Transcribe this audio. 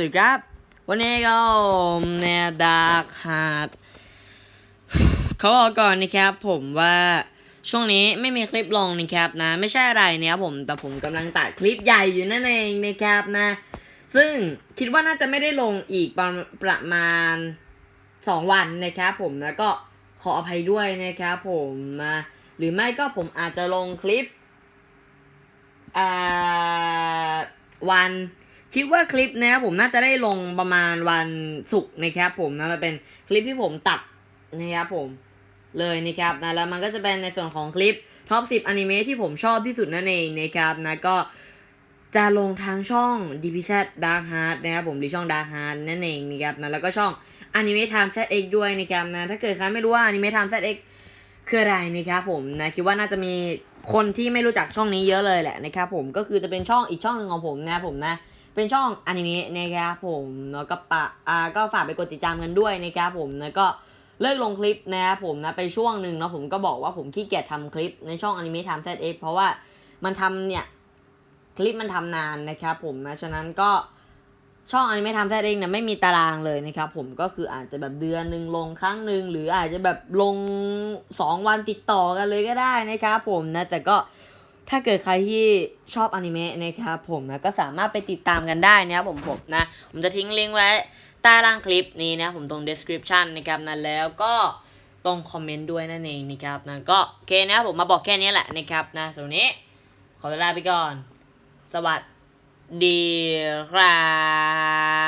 สวัสดีครับ วันนี้ก็เนี่ยดาร์คฮาร์ดเขาบอกก่อนนะครับผมว่าช่วงนี้ไม่มีคลิปลงนะครับนะ ไม่ใช่อะไรนะครับผมแต่ผมกำลังตัดคลิปใหญ่อยู่นั่นเองนะครับนะ ซึ่งคิดว่าน่าจะไม่ได้ลงอีกประประมาณ 2 วันนะครับผมแล้วก็ขออภัยด้วยนะครับผมนะหรือไม่ก็ผมอาจจะลงคลิปอ่าวัน คิดว่าคลิปนะครับผมน่าจะได้ลงประมาณวันศุกร์นะครับผมนะมันเป็นคลิปที่ผมตัดนะครับผมเลยนะครับนะแล้วมันก็จะเป็นในส่วนของคลิปท็อป 10อนิเมะที่ผมชอบที่สุดนั่นเองนะครับนะก็จะลงทางช่อง DPZ Dark Heart นะครับผมหรือช่อง Dark Heart นั่นเองนะครับนะแล้วก็ช่อง Anime Time ZX ด้วยนะครับนะถ้าเกิดใครไม่รู้ว่า Anime Time ZX คืออะไรนะครับผมนะคิดว่าน่าจะมีคนที่ไม่รู้จักช่องนี้เยอะเลยแหละนะครับผมก็คือจะเป็นช่องอีกช่องหนึ่งของผมนะครับผมนะ เป็นช่องอนิเมะนะครับผมแล้วก็ปะอ่าก็ฝากไปกดติดตามกันด้วยนะครับผมแล้วก็เลิกลงคลิปนะครับผมนะไปช่วงหนึ่งเนาะผมก็บอกว่าผมขี้เกียจทำคลิปในช่องอนิเมะทำ ZX เอเพราะว่ามันทำเนี่ยคลิปมันทำนานนะครับผมนะฉะนั้นก็ช่องอนิเมะทำแท้เองเนี่ยไม่มีตารางเลยนะครับผมก็คืออาจจะแบบเดือนหนึ่งลงครั้งหนึ่งหรืออาจจะแบบลง 2 วันติดต่อกันเลยก็ได้นะครับผมนะแต่ก็ ถ้าเกิดใครที่ชอบอนิเมะนะครับผมนะก็สามารถไปติดตามกันได้นะครับผมผมนะ ผมจะทิ้งลิงก์ไว้ใต้ล่างคลิปนี้นะผมตรง description นะครับนะแล้วก็ตรงคอมเมนต์ด้วยนั่นเองนะครับนะก็โอเคนะผมมาบอกแค่นี้แหละนะครับนะสำหรับนนี้ ขอเวลาไปก่อน สวัสดีครับ